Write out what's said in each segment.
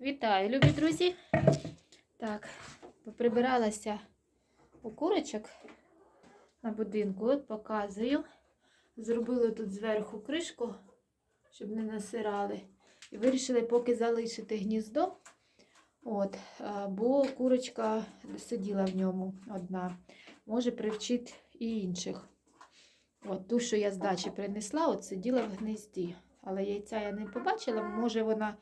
Вітаю, любі друзі. Так, поприбиралася у курочок на будинку. От показую. Зробили тут зверху кришку, щоб не насирали. І вирішили поки залишити гніздо. От, бо курочка сиділа в ньому одна. Може привчити і інших. От, ту, що я з дачі принесла, от сиділа в гнізді. Але яйця я не побачила. Може вона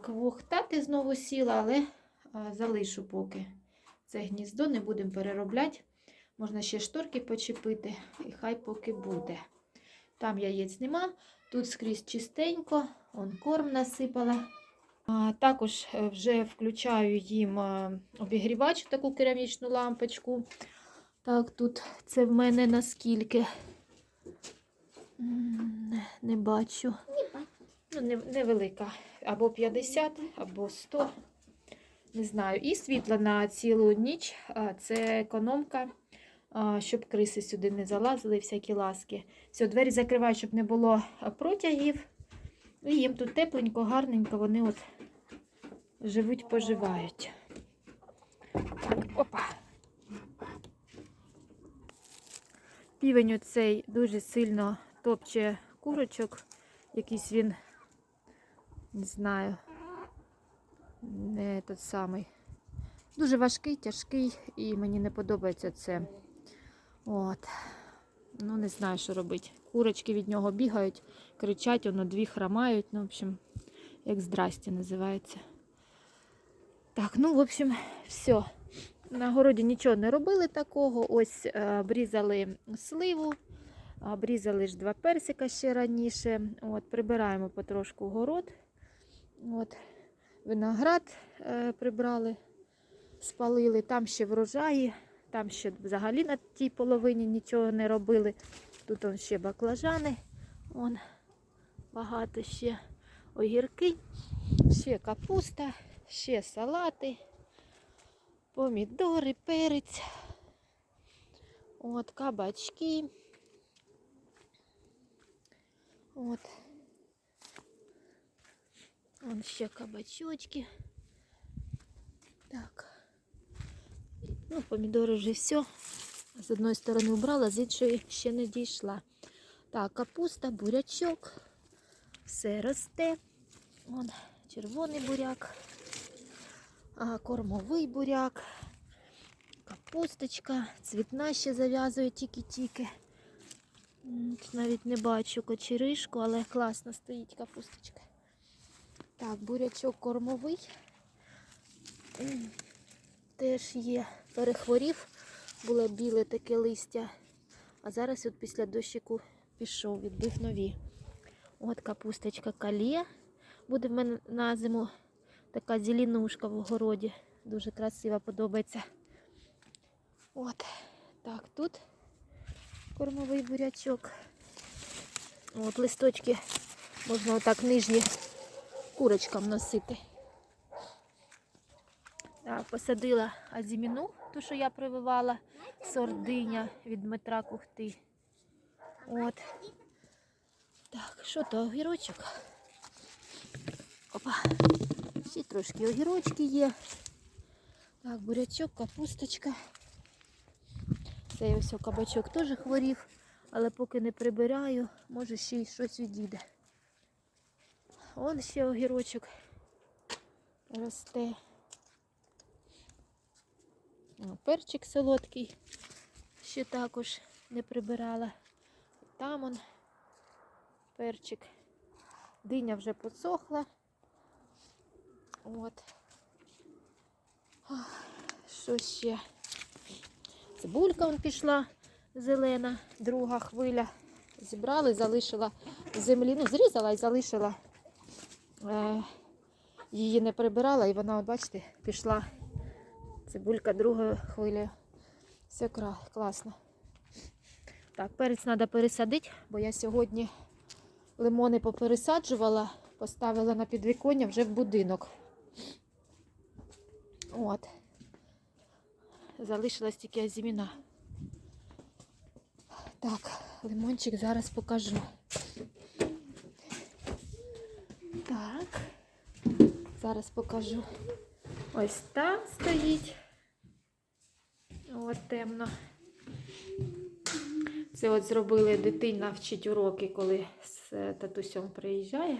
квохтати знову сіла, але залишу поки. Це гніздо не будемо переробляти. Можна ще шторки почепити, і хай поки буде. Там яєць нема, тут скрізь чистенько, он корм насипала. Також е, вже включаю їм е, обігрівач, таку керамічну лампочку. Так, тут це в мене наскільки. Не, бачу. Ну, не, невелика. Або 50, або 100. Не знаю. І світло на цілу ніч. Це економка, щоб криси сюди не залазили, всякі ласки. Все, двері закриваю, щоб не було протягів. І їм тут тепленько, гарненько, вони от живуть, поживають. Так, опа. Півень оцей дуже сильно топче курочок. Якийсь він, не знаю, не той самий. Дуже важкий, тяжкий, і мені не подобається це. От. Ну, не знаю, що робити. Курочки від нього бігають, кричать, воно дві храмають. Ну, в общем, як здрасті називається. Так, ну, в общем, все. На городі нічого не робили такого. Ось е, обрізали сливу, обрізали ж два персика ще раніше. От, прибираємо потрошку город. От, виноград е, прибрали, спалили, там ще врожаї, там ще взагалі на тій половині нічого не робили. Тут он ще баклажани, он, багато ще огірки, ще капуста, ще салати помідори, перець, от, кабачки. От. Вон ще кабачочки. Так. Ну, помідори вже все. З одної сторони убрала, з іншої ще не дійшла. Так, капуста, бурячок. Все росте. Вон червоний буряк. А, кормовий буряк, капусточка, цвітна ще зав'язує тільки-тільки. Навіть не бачу кочеришку, але класно стоїть капусточка. Так, бурячок кормовий. Теж є. Перехворів, було біле таке листя. А зараз от після дощику пішов, відбив нові. От капусточка калія. Буде в мене на зиму Така зеленушка в огороді. Дуже красива, подобається. От. Так, тут кормовий бурячок. От листочки можна отак нижні курочкам носити. Так, посадила азіміну, ту, що я прививала, сординя від Дмитра Кухти. От. Так, що то огірочок? Опа. Ще трошки огірочки є. Так, бурячок, капусточка. Цей ось кабачок теж хворів, але поки не прибираю, може ще й щось відійде. Вон ще огірочок росте. Перчик солодкий, ще також не прибирала. Там он перчик. Диня вже посохла. От. Що ще? Цибулька вон пішла зелена, друга хвиля. Зібрали, залишила землі. Ну, зрізала і залишила. Е, її не прибирала, і вона, от бачите, пішла цибулька другою хвилею. Все класно. Так, перець треба пересадити, бо я сьогодні лимони попересаджувала, поставила на підвіконня вже в будинок. От. Залишилась тільки азіміна. Так, лимончик зараз покажу. Так. Зараз покажу. Ось там стоїть. От темно. Це от зробили дитина вчить уроки, коли з е, татусем приїжджає.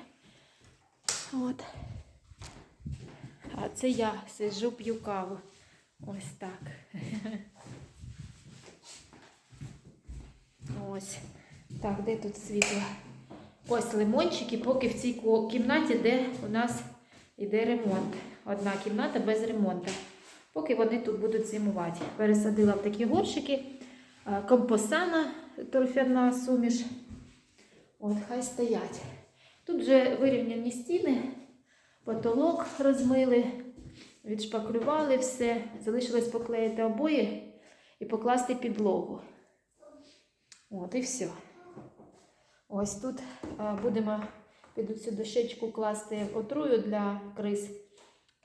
От. А це я сиджу, п'ю каву. Ось так. Ось. Так, де тут світло? Ось лимончики, поки в цій кімнаті, де у нас іде ремонт. Одна кімната без ремонту. Поки вони тут будуть зимувати. Пересадила в такі горщики. Компосана торфяна суміш. От, хай стоять. Тут вже вирівняні стіни, потолок розмили, відшпаклювали все. Залишилось поклеїти обої і покласти підлогу. От і все. Ось тут будемо під цю дощечку класти отрую для криз,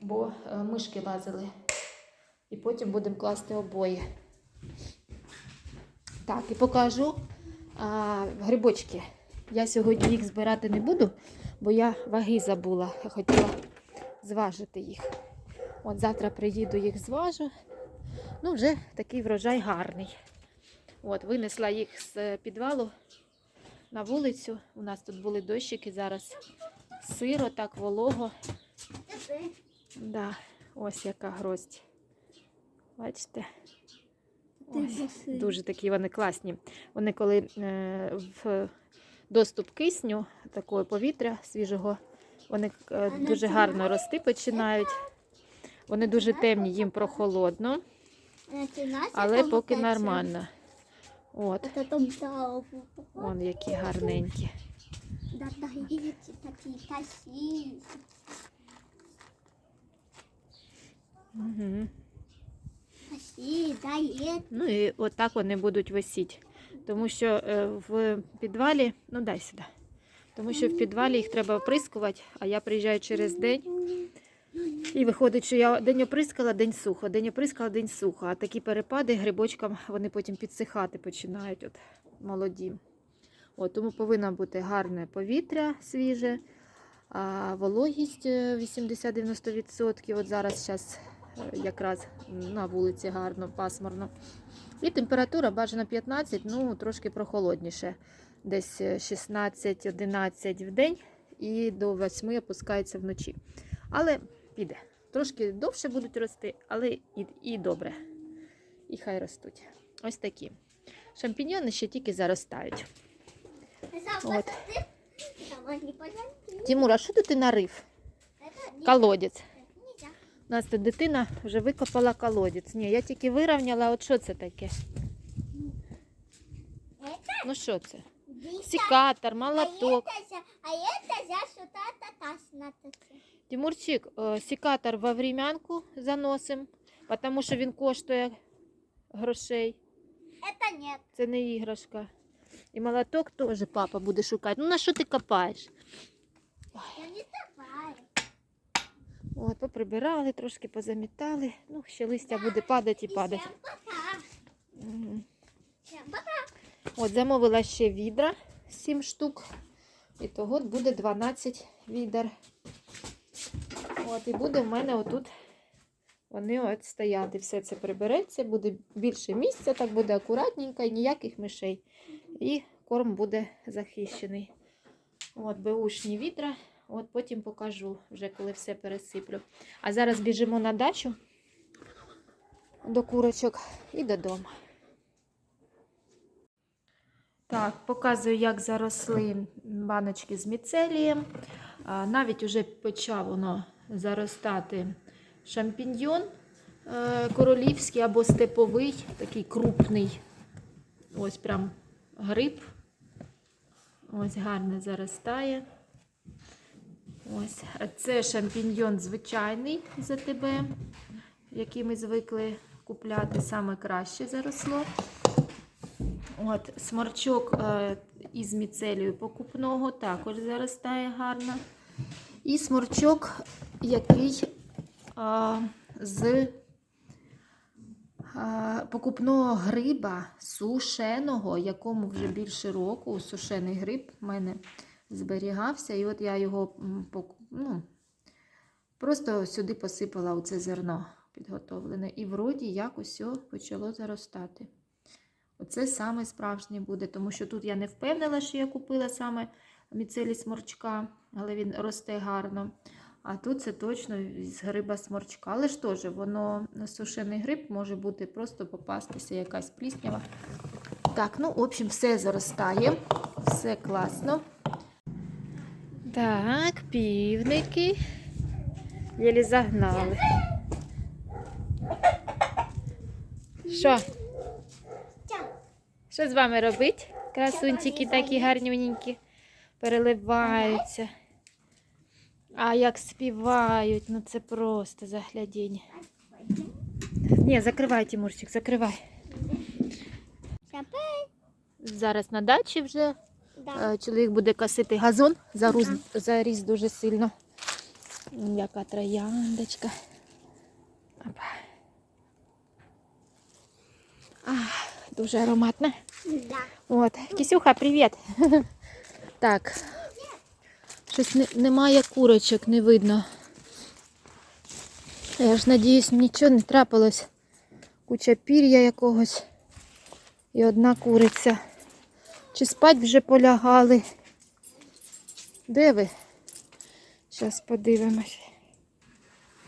бо е, мишки лазили. І потім будемо класти обої. Так, і покажу а, грибочки. Я сьогодні їх збирати не буду, бо я ваги забула. Я хотіла зважити їх. От завтра приїду їх зважу. Ну, вже такий врожай гарний. От, винесла їх з підвалу на вулицю. У нас тут були дощики, зараз сиро, так волого. Да, ось яка гроздь. Бачите? Ось, дуже такі вони класні. Вони коли е, в доступ кисню, такого повітря свіжого, вони е, дуже гарно рости починають. Вони дуже темні, їм прохолодно, але поки нормально. От, Это там да, вон які гарненькі. да, да, эти такие красивые. Угу. Красивые, да, и это. Ну і отак вони будуть висіти. Тому що е, в підвалі, ну дай сюди. Тому що в підвалі їх треба оприскувати, а я приїжджаю через день. І виходить, що я день оприскала, день сухо, день оприскала, день сухо. А такі перепади грибочкам вони потім підсихати починають, от молоді. От, тому повинно бути гарне повітря свіже, а вологість е, 80-90%. От зараз щас, е, якраз на вулиці гарно, пасмурно. І температура бажано 15, ну трошки прохолодніше. Десь е, 16-11 в день і до 8 опускається вночі. Але піде. Трошки довше будуть рости, але і, і добре. І хай ростуть. Ось такі. Шампіньйони ще тільки заростають. Вот. Давай не подожди. Тимур, а що тут ти нарив? Это не- Колодязь. это нельзя. У нас тут дитина вже викопала колодязь. Ні, я тільки вирівняла, от що це таке? Это Ну що це? диса. Сікатор, А молоток. это за- А это за сюда татас на Тимурчик, е, сікатор во врем'янку заносимо, тому що він коштує грошей. Это нет. Це не іграшка. І молоток теж папа буде шукати. Ну на що ти копаєш? Я не давай. От, поприбирали, трошки позамітали. Ну, ще листя буде падати і падати. Пока. От, замовила ще відра 7 штук. І того буде 12 відер. От, і буде в мене отут вони от стояти. Все це прибереться, буде більше місця, так буде акуратненько і ніяких мишей. І корм буде захищений. От, беушні відра. От потім покажу, вже коли все пересиплю. А зараз біжимо на дачу до курочок і додому. Так, показую, як заросли баночки з міцелієм. Навіть уже почав воно заростати шампіньйон е, королівський або степовий, такий крупний. Ось прям гриб. Ось гарно заростає. Ось. А Це шампіньйон звичайний за тебе, який ми звикли купляти, саме краще заросло. От, сморчок е, із міцелію покупного також заростає гарно. І сморчок, який а, з а, покупного гриба сушеного, якому вже більше року сушений гриб в мене зберігався. І от я його ну, Просто сюди посипала оце зерно підготовлене. І вроді якось все почало заростати. Оце саме справжнє буде, тому що тут я не впевнила, що я купила саме міцелі сморчка, але він росте гарно. А тут це точно з гриба сморчка. Але ж теж воно сушений гриб може бути просто попастися якась пліснява. Так, ну, в общем, все заростає, все класно. Так, півники. Єлі загнали. Що? Що з вами робить? Красунчики такі гарнюненькі переливаються. А як співають, ну це просто заглядіння. Ні, закривай, Тимурчик, закривай. Зараз на дачі вже Да. е, чоловік буде косити газон, зарус, заріс дуже сильно. Яка трояндочка. Опа. Дуже ароматна. Да. От, Кисюха, привіт. Так. Щось не, немає курочок, не видно. Я ж надіюсь, нічого не трапилось. Куча пір'я якогось. І одна куриця. Чи спать вже полягали? Де ви? Зараз подивимось.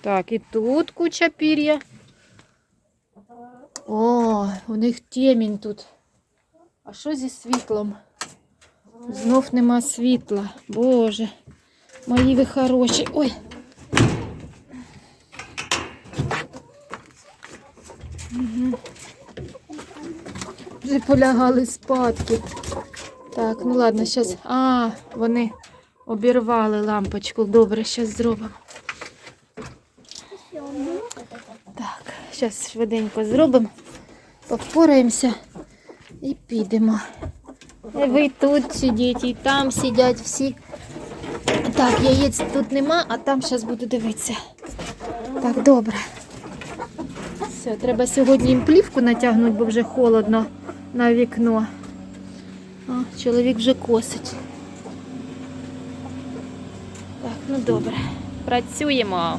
Так, і тут куча пір'я. О, у них темінь тут. А що зі світлом? Знов нема світла. Боже, мої ви хороші. Ой. Мгм. Вже полягали спадки. Так, ну ладно, зараз. А, вони обірвали лампочку. Добре, зараз зробимо. Так, зараз швиденько зробимо, повпораємося і підемо. І ви тут сидіть, і там сидять всі. Так, яєць тут нема, а там зараз буду дивитися. Так, добре. Все, треба сьогодні їм плівку натягнути, бо вже холодно на вікно. О, чоловік вже косить. Так, ну добре. Працюємо.